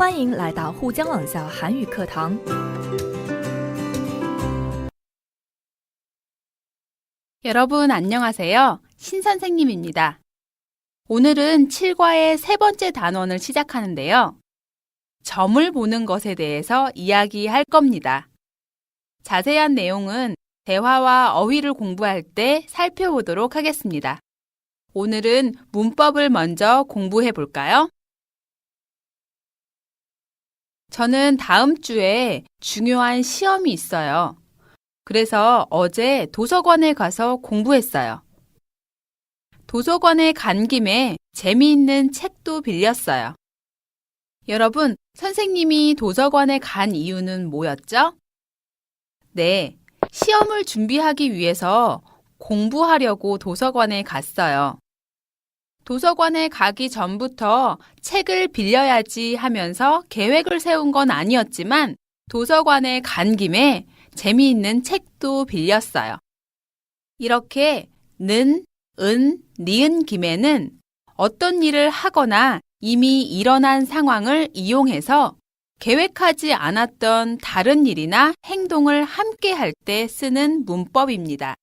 欢迎来到沪江网校韩语课堂。 여러분 안녕하세요. 신 선생님입니다. 오늘은 7과의 세 번째 단원을 시작하는데요. 점을 보는 것에 대해서 이야기할 겁니다. 자세한 내용은 대화와 어휘를 공부할 때 살펴보도록 하겠습니다. 오늘은 문법을 먼저 공부해 볼까요? 저는 다음 주에 중요한 시험이 있어요. 그래서 어제 도서관에 가서 공부했어요. 도서관에 간 김에 재미있는 책도 빌렸어요. 여러분, 선생님이 도서관에 간 이유는 뭐였죠? 네, 시험을 준비하기 위해서 공부하려고 도서관에 갔어요. 도서관에 가기 전부터 책을 빌려야지 하면서 계획을 세운 건 아니었지만 도서관에 간 김에 재미있는 책도 빌렸어요. 이렇게 는, 은, 니은 김에는 어떤 일을 하거나 이미 일어난 상황을 이용해서 계획하지 않았던 다른 일이나 행동을 함께 할 때 쓰는 문법입니다.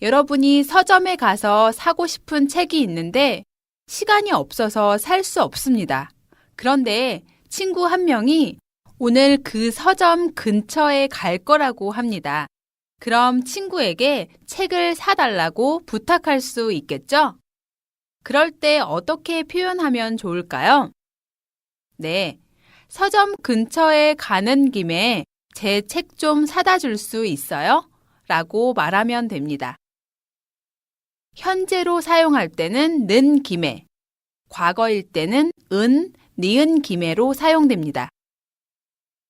여러분이 서점에 가서 사고 싶은 책이 있는데 시간이 없어서 살 수 없습니다. 그런데 친구 한 명이 오늘 그 서점 근처에 갈 거라고 합니다. 그럼 친구에게 책을 사달라고 부탁할 수 있겠죠? 그럴 때 어떻게 표현하면 좋을까요? 네. 서점 근처에 가는 김에 제 책 좀 사다 줄 수 있어요? 라고 말하면 됩니다. 현재로 사용할 때는 는 김에, 과거일 때는 은, 니은 김에로 사용됩니다.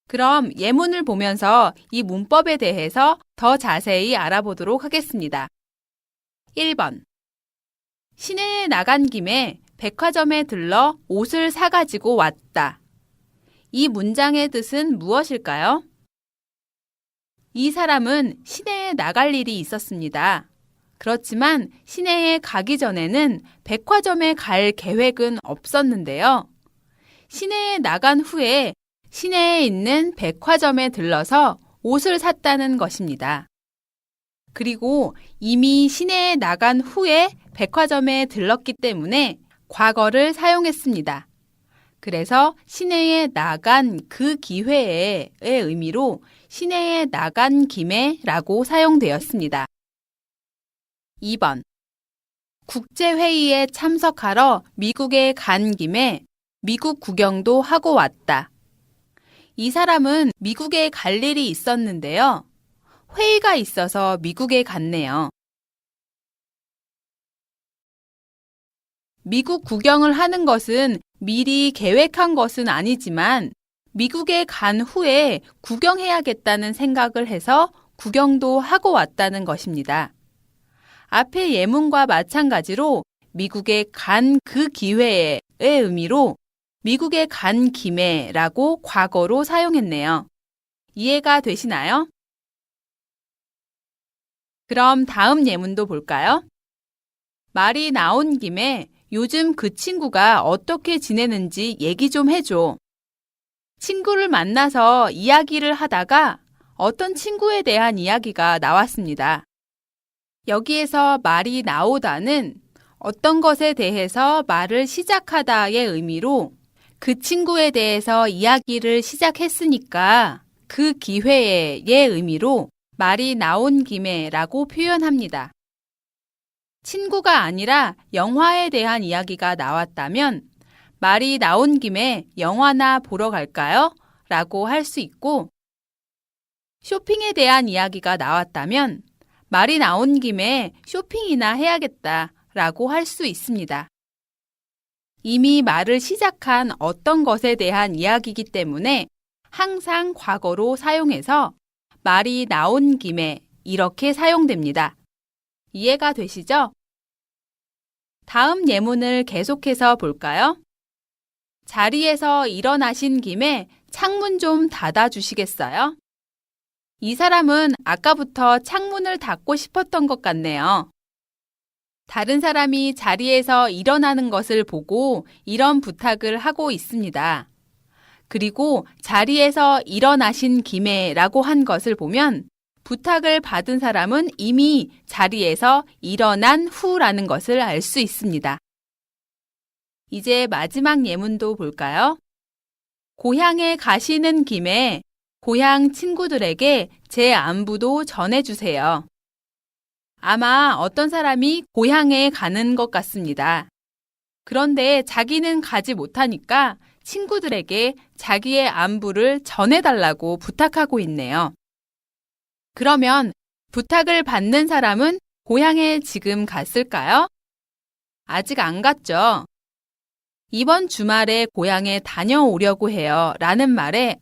그럼 예문을 보면서 이 문법에 대해서 더 자세히 알아보도록 하겠습니다. 1번. 시내에 나간 김에 백화점에 들러 옷을 사가지고 왔다. 이 문장의 뜻은 무엇일까요? 이 사람은 시내에 나갈 일이 있었습니다. 그렇지만 시내에 가기 전에는 백화점에 갈 계획은 없었는데요. 시내에 나간 후에 시내에 있는 백화점에 들러서 옷을 샀다는 것입니다. 그리고 이미 시내에 나간 후에 백화점에 들렀기 때문에 과거를 사용했습니다. 그래서 시내에 나간 그 기회에의 의미로 시내에 나간 김에 라고 사용되었습니다. 2번. 국제회의에 참석하러 미국에 간 김에 미국 구경도 하고 왔다. 이 사람은 미국에 갈 일이 있었는데요. 회의가 있어서 미국에 갔네요. 미국 구경을 하는 것은 미리 계획한 것은 아니지만 미국에 간 후에 구경해야겠다는 생각을 해서 구경도 하고 왔다는 것입니다. 앞의 예문과 마찬가지로 미국에 간그 기회의 의미로 미국에 간 김에라고 과거로 사용했네요. 이해가 되시나요? 그럼 다음 예문도 볼까요? 말이 나온 김에 요즘 그 친구가 어떻게 지내는지 얘기 좀 해줘. 친구를 만나서 이야기를 하다가 어떤 친구에 대한 이야기가 나왔습니다. 여기에서 말이 나오다는 어떤 것에 대해서 말을 시작하다의 의미로 그 친구에 대해서 이야기를 시작했으니까 그 기회의 의미로 말이 나온 김에라고 표현합니다. 친구가 아니라 영화에 대한 이야기가 나왔다면 말이 나온 김에 영화나 보러 갈까요? 라고 할 수 있고 쇼핑에 대한 이야기가 나왔다면 말이 나온 김에 쇼핑이나 해야겠다 라고 할 수 있습니다. 이미 말을 시작한 어떤 것에 대한 이야기이기 때문에 항상 과거로 사용해서 말이 나온 김에 이렇게 사용됩니다. 이해가 되시죠? 다음 예문을 계속해서 볼까요? 자리에서 일어나신 김에 창문 좀 닫아 주시겠어요? 이 사람은 아까부터 창문을 닫고 싶었던 것 같네요. 다른 사람이 자리에서 일어나는 것을 보고 이런 부탁을 하고 있습니다. 그리고 자리에서 일어나신 김에 라고 한 것을 보면 부탁을 받은 사람은 이미 자리에서 일어난 후라는 것을 알 수 있습니다. 이제 마지막 예문도 볼까요? 고향에 가시는 김에 고향 친구들에게 제 안부도 전해주세요. 아마 어떤 사람이 고향에 가는 것 같습니다. 그런데 자기는 가지 못하니까 친구들에게 자기의 안부를 전해달라고 부탁하고 있네요. 그러면 부탁을 받는 사람은 고향에 지금 갔을까요? 아직 안 갔죠? 이번 주말에 고향에 다녀오려고 해요. 라는 말에,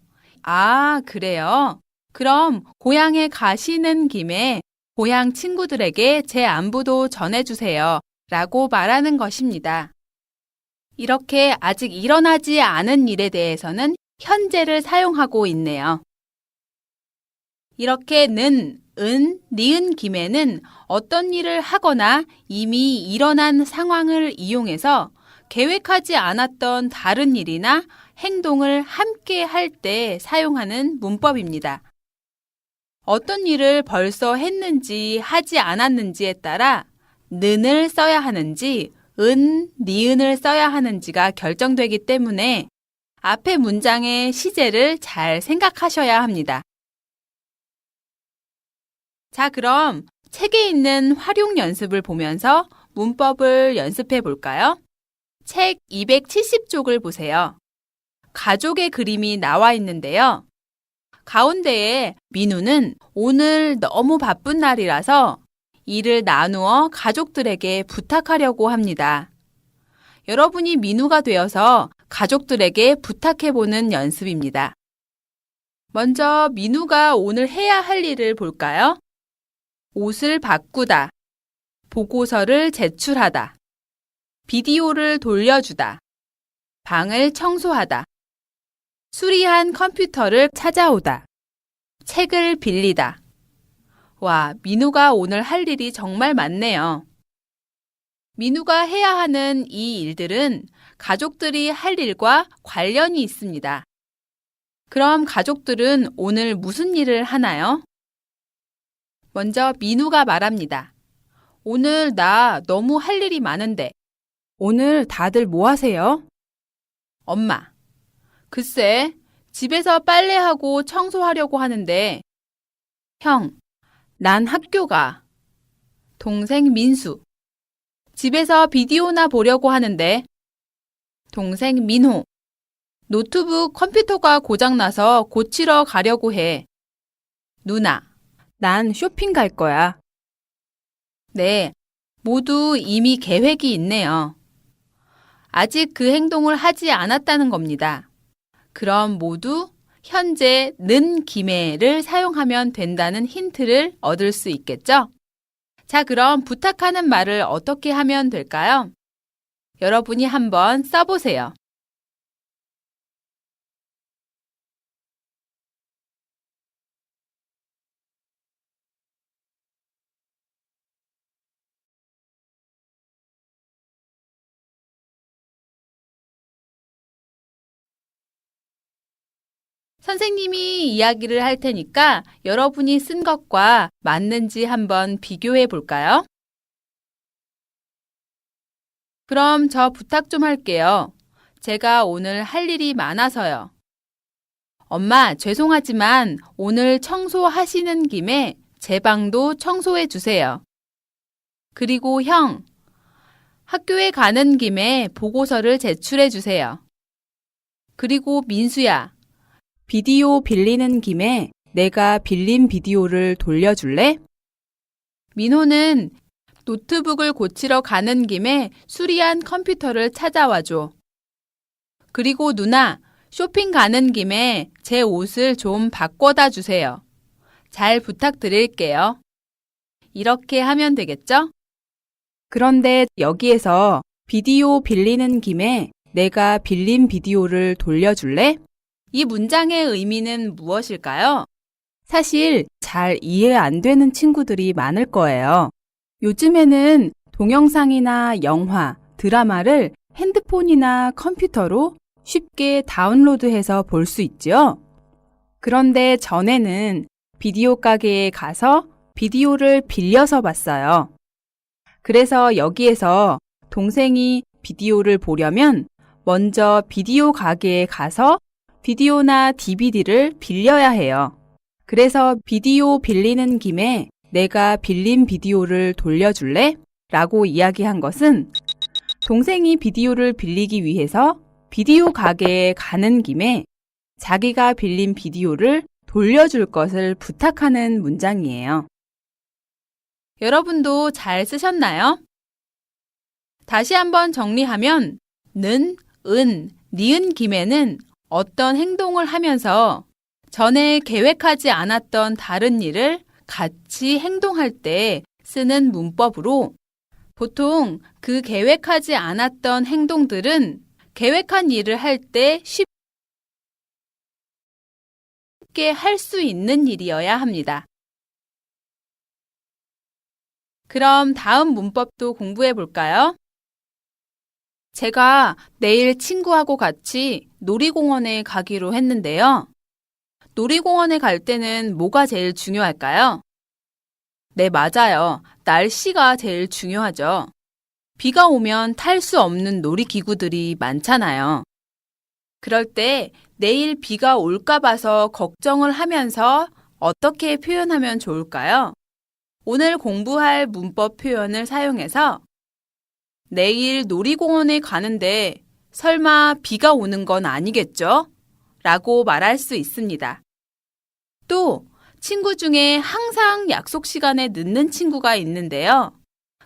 아, 그래요? 그럼 고향에 가시는 김에 고향 친구들에게 제 안부도 전해주세요. 라고 말하는 것입니다. 이렇게 아직 일어나지 않은 일에 대해서는 현재를 사용하고 있네요. 이렇게 는, 은, 니은 김에는 어떤 일을 하거나 이미 일어난 상황을 이용해서 계획하지 않았던 다른 일이나 행동을 함께 할 때 사용하는 문법입니다. 어떤 일을 벌써 했는지 하지 않았는지에 따라 는을 써야 하는지 은, 니은을 써야 하는지가 결정되기 때문에 앞의 문장의 시제를 잘 생각하셔야 합니다. 자, 그럼 책에 있는 활용 연습을 보면서 문법을 연습해 볼까요? 책 270쪽을 보세요. 가족의 그림이 나와 있는데요. 가운데에 민우는 오늘 너무 바쁜 날이라서 일을 나누어 가족들에게 부탁하려고 합니다. 여러분이 민우가 되어서 가족들에게 부탁해보는 연습입니다. 먼저 민우가 오늘 해야 할 일을 볼까요? 옷을 바꾸다, 보고서를 제출하다, 비디오를 돌려주다, 방을 청소하다, 수리한 컴퓨터를 찾아오다, 책을 빌리다. 와, 민우가 오늘 할 일이 정말 많네요. 민우가 해야 하는 이 일들은 가족들이 할 일과 관련이 있습니다. 그럼 가족들은 오늘 무슨 일을 하나요? 먼저 민우가 말합니다. 오늘 나 너무 할 일이 많은데. 오늘 다들 뭐 하세요? 엄마. 글쎄, 집에서 빨래하고 청소하려고 하는데. 형, 난 학교 가. 동생 민수. 집에서 비디오나 보려고 하는데. 동생 민호. 노트북 컴퓨터가 고장나서 고치러 가려고 해. 누나. 난 쇼핑 갈 거야. 네, 모두 이미 계획이 있네요. 아직 그 행동을 하지 않았다는 겁니다. 그럼 모두 현재 는 김에를 사용하면 된다는 힌트를 얻을 수 있겠죠? 자, 그럼 부탁하는 말을 어떻게 하면 될까요? 여러분이 한번 써보세요. 선생님이 이야기를 할 테니까 여러분이 쓴 것과 맞는지 한번 비교해 볼까요? 그럼 저 부탁 좀 할게요. 제가 오늘 할 일이 많아서요. 엄마, 죄송하지만 오늘 청소하시는 김에 제 방도 청소해 주세요. 그리고 형, 학교에 가는 김에 보고서를 제출해 주세요. 그리고 민수야, 비디오 빌리는 김에 내가 빌린 비디오를 돌려줄래? 민호는 노트북을 고치러 가는 김에 수리한 컴퓨터를 찾아와줘. 그리고 누나, 쇼핑 가는 김에 제 옷을 좀 바꿔다 주세요. 잘 부탁드릴게요. 이렇게 하면 되겠죠? 그런데 여기에서 비디오 빌리는 김에 내가 빌린 비디오를 돌려줄래? 이 문장의 의미는 무엇일까요? 사실 잘 이해 안 되는 친구들이 많을 거예요. 요즘에는 동영상이나 영화, 드라마를 핸드폰이나 컴퓨터로 쉽게 다운로드해서 볼 수 있죠? 그런데 전에는 비디오 가게에 가서 비디오를 빌려서 봤어요. 그래서 여기에서 동생이 비디오를 보려면 먼저 비디오 가게에 가서 비디오나 DVD를 빌려야 해요. 그래서 비디오 빌리는 김에 내가 빌린 비디오를 돌려줄래? 라고 이야기한 것은 동생이 비디오를 빌리기 위해서 비디오 가게에 가는 김에 자기가 빌린 비디오를 돌려줄 것을 부탁하는 문장이에요. 여러분도 잘 쓰셨나요? 다시 한번 정리하면 는, 은, 니은 김에는 어떤 행동을 하면서 전에 계획하지 않았던 다른 일을 같이 행동할 때 쓰는 문법으로 보통 그 계획하지 않았던 행동들은 계획한 일을 할 때 쉽게 할 수 있는 일이어야 합니다. 그럼 다음 문법도 공부해 볼까요? 제가 내일 친구하고 같이 놀이공원에 가기로 했는데요. 놀이공원에 갈 때는 뭐가 제일 중요할까요? 네, 맞아요. 날씨가 제일 중요하죠. 비가 오면 탈 수 없는 놀이기구들이 많잖아요. 그럴 때 내일 비가 올까 봐서 걱정을 하면서 어떻게 표현하면 좋을까요? 오늘 공부할 문법 표현을 사용해서 내일 놀이공원에 가는데 설마 비가 오는 건 아니겠죠? 라고 말할 수 있습니다. 또 친구 중에 항상 약속 시간에 늦는 친구가 있는데요.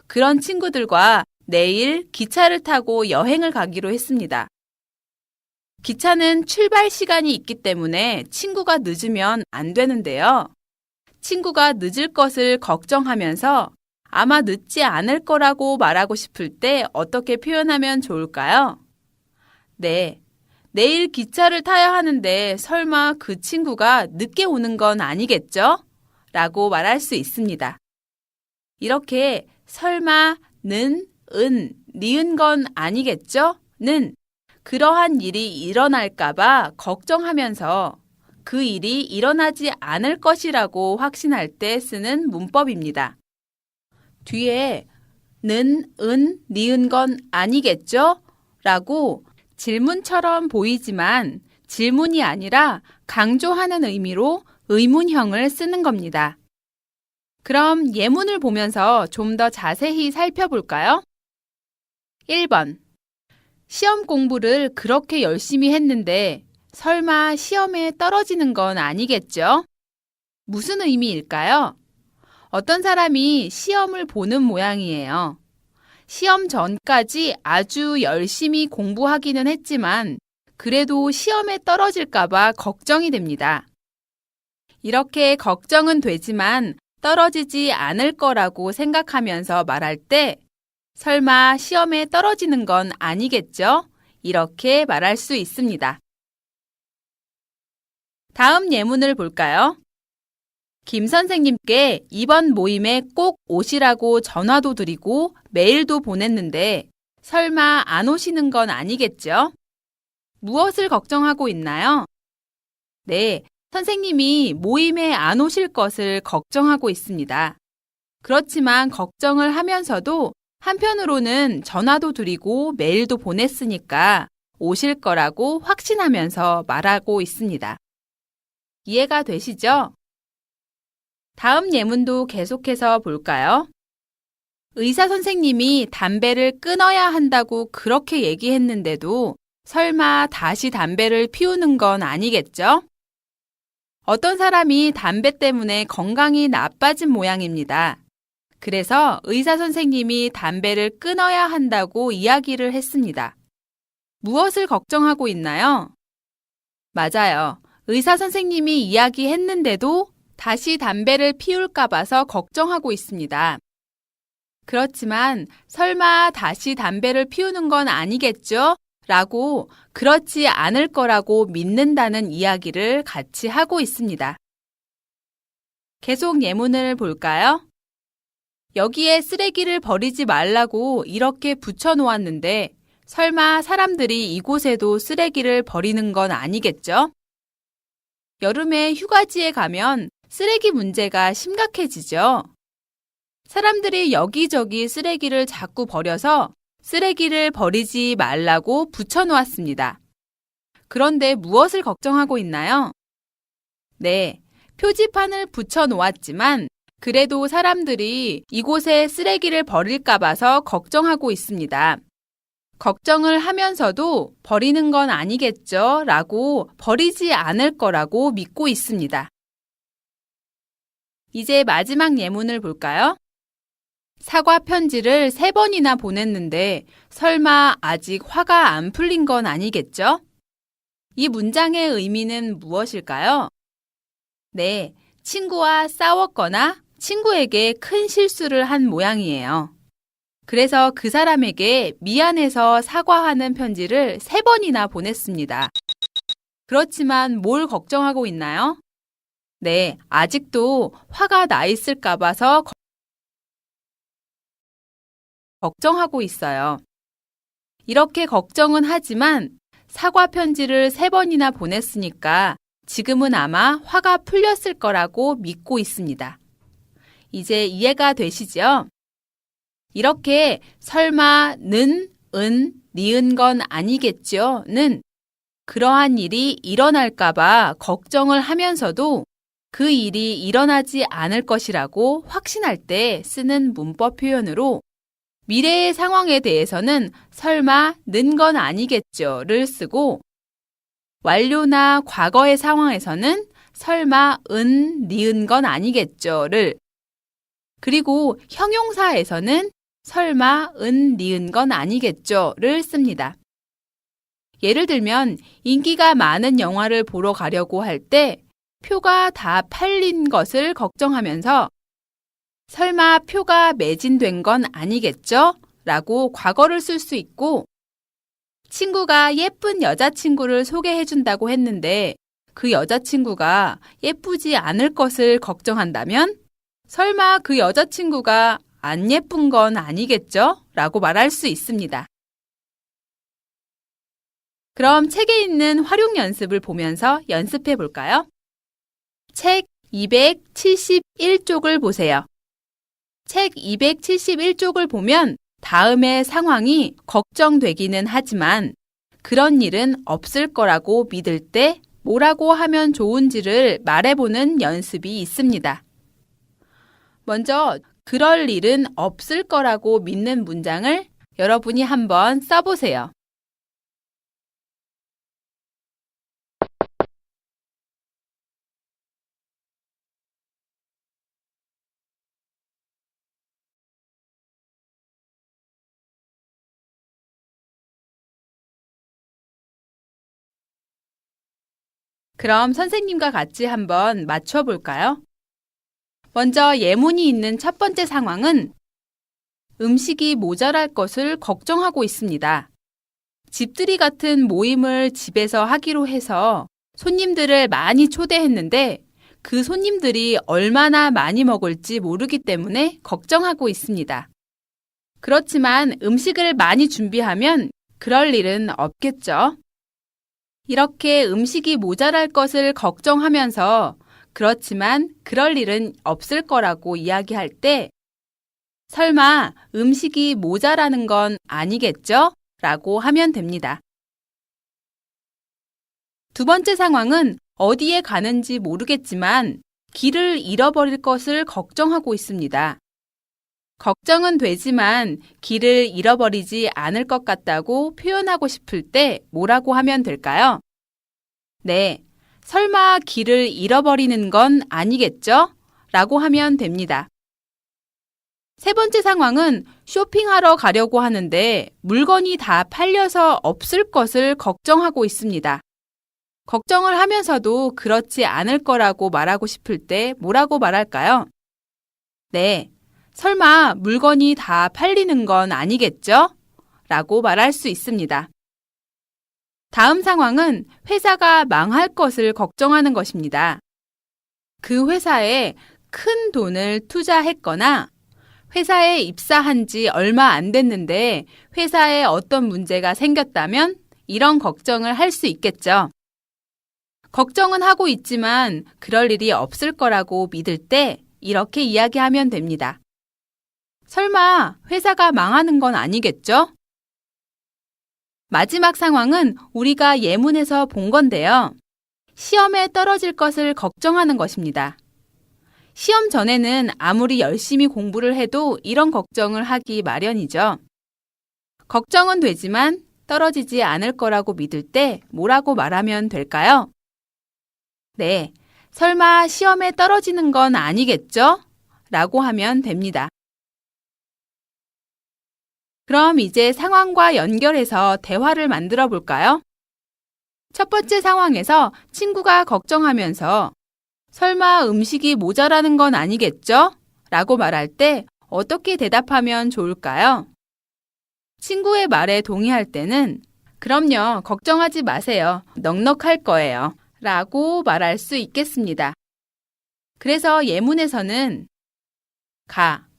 그런 친구들과 내일 기차를 타고 여행을 가기로 했습니다. 기차는 출발 시간이 있기 때문에 친구가 늦으면 안 되는데요. 친구가 늦을 것을 걱정하면서 아마 늦지 않을 거라고 말하고 싶을 때 어떻게 표현하면 좋을까요? 네. 내일 기차를 타야 하는데 설마 그 친구가 늦게 오는 건 아니겠죠? 라고 말할 수 있습니다. 이렇게 설마, 는, 은, 니은 건 아니겠죠? 는 그러한 일이 일어날까봐 걱정하면서 그 일이 일어나지 않을 것이라고 확신할 때 쓰는 문법입니다. 뒤에 는, 은, 니은 건 아니겠죠? 라고 질문처럼 보이지만 질문이 아니라 강조하는 의미로 의문형을 쓰는 겁니다. 그럼 예문을 보면서 좀 더 자세히 살펴볼까요? 1번. 시험 공부를 그렇게 열심히 했는데 설마 시험에 떨어지는 건 아니겠죠? 무슨 의미일까요? 어떤 사람이 시험을 보는 모양이에요. 시험 전까지 아주 열심히 공부하기는 했지만 그래도 시험에 떨어질까봐 걱정이 됩니다. 이렇게 걱정은 되지만 떨어지지 않을 거라고 생각하면서 말할 때 설마 시험에 떨어지는 건 아니겠죠? 이렇게 말할 수 있습니다. 다음 예문을 볼까요? 김 선생님께 이번 모임에 꼭 오시라고 전화도 드리고 메일도 보냈는데 설마 안 오시는 건 아니겠죠? 무엇을 걱정하고 있나요? 네, 선생님이 모임에 안 오실 것을 걱정하고 있습니다. 그렇지만 걱정을 하면서도 한편으로는 전화도 드리고 메일도 보냈으니까 오실 거라고 확신하면서 말하고 있습니다. 이해가 되시죠? 다음 예문도 계속해서 볼까요? 의사 선생님이 담배를 끊어야 한다고 그렇게 얘기했는데도 설마 다시 담배를 피우는 건 아니겠죠? 어떤 사람이 담배 때문에 건강이 나빠진 모양입니다. 그래서 의사 선생님이 담배를 끊어야 한다고 이야기를 했습니다. 무엇을 걱정하고 있나요? 맞아요. 의사 선생님이 이야기했는데도 다시 담배를 피울까 봐서 걱정하고 있습니다. 그렇지만 설마 다시 담배를 피우는 건 아니겠죠? 라고 그렇지 않을 거라고 믿는다는 이야기를 같이 하고 있습니다. 계속 예문을 볼까요? 여기에 쓰레기를 버리지 말라고 이렇게 붙여 놓았는데 설마 사람들이 이곳에도 쓰레기를 버리는 건 아니겠죠? 여름에 휴가지에 가면 쓰레기 문제가 심각해지죠. 사람들이 여기저기 쓰레기를 자꾸 버려서 쓰레기를 버리지 말라고 붙여놓았습니다. 그런데 무엇을 걱정하고 있나요? 네, 표지판을 붙여놓았지만 그래도 사람들이 이곳에 쓰레기를 버릴까 봐서 걱정하고 있습니다. 걱정을 하면서도 버리는 건 아니겠죠? 라고 버리지 않을 거라고 믿고 있습니다. 이제 마지막 예문을 볼까요? 사과 편지를 세 번이나 보냈는데 설마 아직 화가 안 풀린 건 아니겠죠? 이 문장의 의미는 무엇일까요? 네, 친구와 싸웠거나 친구에게 큰 실수를 한 모양이에요. 그래서 그 사람에게 미안해서 사과하는 편지를 세 번이나 보냈습니다. 그렇지만 뭘 걱정하고 있나요? 네, 아직도 화가 나 있을까 봐서 거- 걱정하고 있어요. 이렇게 걱정은 하지만 사과 편지를 세 번이나 보냈으니까 지금은 아마 화가 풀렸을 거라고 믿고 있습니다. 이제 이해가 되시죠? 이렇게 설마 는, 은, 니은 건 아니겠죠? 는 그러한 일이 일어날까봐 걱정을 하면서도 그 일이 일어나지 않을 것이라고 확신할 때 쓰는 문법 표현으로 미래의 상황에 대해서는 설마 는 건 아니겠죠를 쓰고 완료나 과거의 상황에서는 설마 은, 니은 건 아니겠죠를 그리고 형용사에서는 설마 은, 니은 건 아니겠죠를 씁니다. 예를 들면 인기가 많은 영화를 보러 가려고 할 때 표가 다 팔린 것을 걱정하면서 설마 표가 매진된 건 아니겠죠? 라고 과거를 쓸 수 있고 친구가 예쁜 여자친구를 소개해 준다고 했는데 그 여자친구가 예쁘지 않을 것을 걱정한다면 설마 그 여자친구가 안 예쁜 건 아니겠죠? 라고 말할 수 있습니다. 그럼 책에 있는 활용 연습을 보면서 연습해 볼까요? 책 271쪽을 보세요. 책 271쪽을 보면 다음의 상황이 걱정되기는 하지만 그런 일은 없을 거라고 믿을 때 뭐라고 하면 좋은지를 말해보는 연습이 있습니다. 먼저 그럴 일은 없을 거라고 믿는 문장을 여러분이 한번 써보세요. 그럼 선생님과 같이 한번 맞춰볼까요? 먼저 예문이 있는 첫 번째 상황은 음식이 모자랄 것을 걱정하고 있습니다. 집들이 같은 모임을 집에서 하기로 해서 손님들을 많이 초대했는데 그 손님들이 얼마나 많이 먹을지 모르기 때문에 걱정하고 있습니다. 그렇지만 음식을 많이 준비하면 그럴 일은 없겠죠. 이렇게 음식이 모자랄 것을 걱정하면서 그렇지만 그럴 일은 없을 거라고 이야기할 때 설마 음식이 모자라는 건 아니겠죠? 라고 하면 됩니다. 두 번째 상황은 어디에 가는지 모르겠지만 길을 잃어버릴 것을 걱정하고 있습니다. 걱정은 되지만 길을 잃어버리지 않을 것 같다고 표현하고 싶을 때 뭐라고 하면 될까요? 네, 설마 길을 잃어버리는 건 아니겠죠? 라고 하면 됩니다. 세 번째 상황은 쇼핑하러 가려고 하는데 물건이 다 팔려서 없을 것을 걱정하고 있습니다. 걱정을 하면서도 그렇지 않을 거라고 말하고 싶을 때 뭐라고 말할까요? 네, 설마 물건이 다 팔리는 건 아니겠죠? 라고 말할 수 있습니다. 다음 상황은 회사가 망할 것을 걱정하는 것입니다. 그 회사에 큰 돈을 투자했거나 회사에 입사한 지 얼마 안 됐는데 회사에 어떤 문제가 생겼다면 이런 걱정을 할 수 있겠죠. 걱정은 하고 있지만 그럴 일이 없을 거라고 믿을 때 이렇게 이야기하면 됩니다. 설마 회사가 망하는 건 아니겠죠? 마지막 상황은 우리가 예문에서 본 건데요. 시험에 떨어질 것을 걱정하는 것입니다. 시험 전에는 아무리 열심히 공부를 해도 이런 걱정을 하기 마련이죠. 걱정은 되지만 떨어지지 않을 거라고 믿을 때 뭐라고 말하면 될까요? 네, 설마 시험에 떨어지는 건 아니겠죠? 라고 하면 됩니다. 그럼 이제 상황과 연결해서 대화를 만들어 볼까요? 첫 번째 상황에서 친구가 걱정하면서 설마 음식이 모자라는 건 아니겠죠? 라고 말할 때 어떻게 대답하면 좋을까요? 친구의 말에 동의할 때는 그럼요, 걱정하지 마세요. 넉넉할 거예요. 라고 말할 수 있겠습니다. 그래서 예문에서는 가.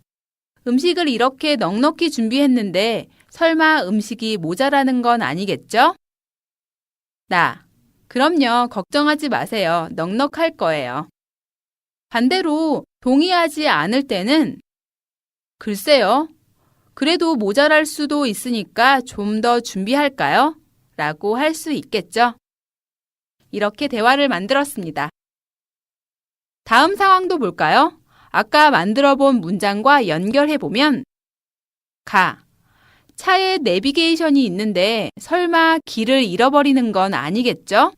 음식을 이렇게 넉넉히 준비했는데 설마 음식이 모자라는 건 아니겠죠? 나. 그럼요, 걱정하지 마세요. 넉넉할 거예요. 반대로 동의하지 않을 때는 글쎄요. 그래도 모자랄 수도 있으니까 좀 더 준비할까요? 라고 할 수 있겠죠. 이렇게 대화를 만들었습니다. 다음 상황도 볼까요? 아까 만들어 본 문장과 연결해 보면 가. 차에 내비게이션이 있는데 설마 길을 잃어버리는 건 아니겠죠?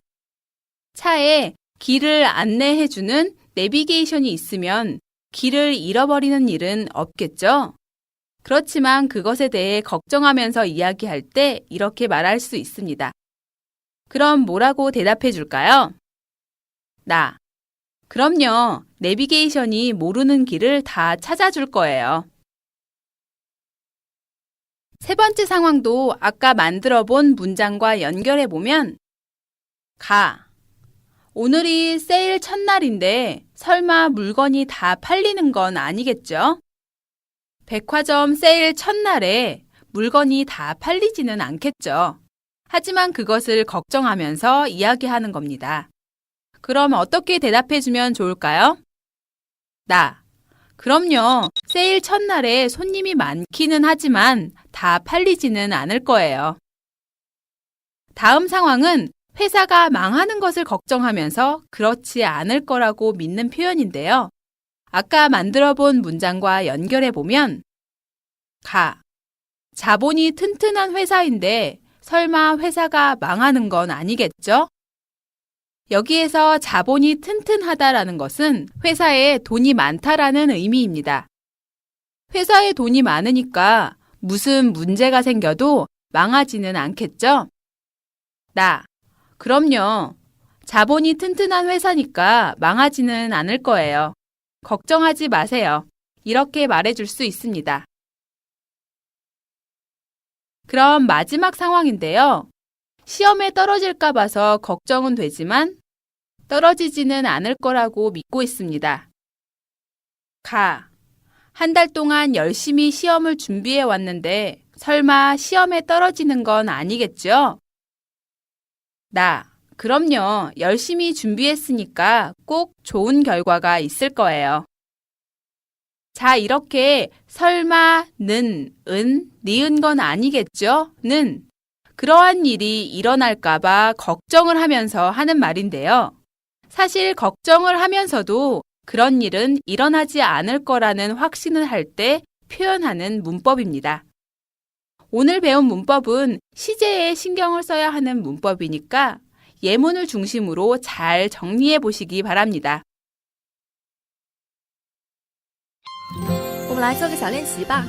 차에 길을 안내해 주는 내비게이션이 있으면 길을 잃어버리는 일은 없겠죠? 그렇지만 그것에 대해 걱정하면서 이야기할 때 이렇게 말할 수 있습니다. 그럼 뭐라고 대답해 줄까요? 나. 그럼요. 내비게이션이 모르는 길을 다 찾아줄 거예요. 세 번째 상황도 아까 만들어 본 문장과 연결해 보면 가. 오늘이 세일 첫날인데 설마 물건이 다 팔리는 건 아니겠죠? 백화점 세일 첫날에 물건이 다 팔리지는 않겠죠. 하지만 그것을 걱정하면서 이야기하는 겁니다. 그럼 어떻게 대답해 주면 좋을까요? 나. 그럼요. 세일 첫날에 손님이 많기는 하지만 다 팔리지는 않을 거예요. 다음 상황은 회사가 망하는 것을 걱정하면서 그렇지 않을 거라고 믿는 표현인데요. 아까 만들어 본 문장과 연결해 보면 가. 자본이 튼튼한 회사인데 설마 회사가 망하는 건 아니겠죠? 여기에서 자본이 튼튼하다라는 것은 회사에 돈이 많다라는 의미입니다. 회사에 돈이 많으니까 무슨 문제가 생겨도 망하지는 않겠죠? 나. 그럼요. 자본이 튼튼한 회사니까 망하지는 않을 거예요. 걱정하지 마세요. 이렇게 말해줄 수 있습니다. 그럼 마지막 상황인데요. 시험에 떨어질까 봐서 걱정은 되지만 떨어지지는 않을 거라고 믿고 있습니다. 가. 한 달 동안 열심히 시험을 준비해 왔는데 설마 시험에 떨어지는 건 아니겠죠? 나. 그럼요. 열심히 준비했으니까 꼭 좋은 결과가 있을 거예요. 자, 이렇게 설마, 는, 은, 니은 건 아니겠죠? 는 그러한 일이 일어날까봐 걱정을 하면서 하는 말인데요. 사실 걱정을 하면서도 그런 일은 일어나지 않을 거라는 확신을 할 때 표현하는 문법입니다. 오늘 배운 문법은 시제에 신경을 써야 하는 문법이니까 예문을 중심으로 잘 정리해 보시기 바랍니다. 我们来做个小练习吧。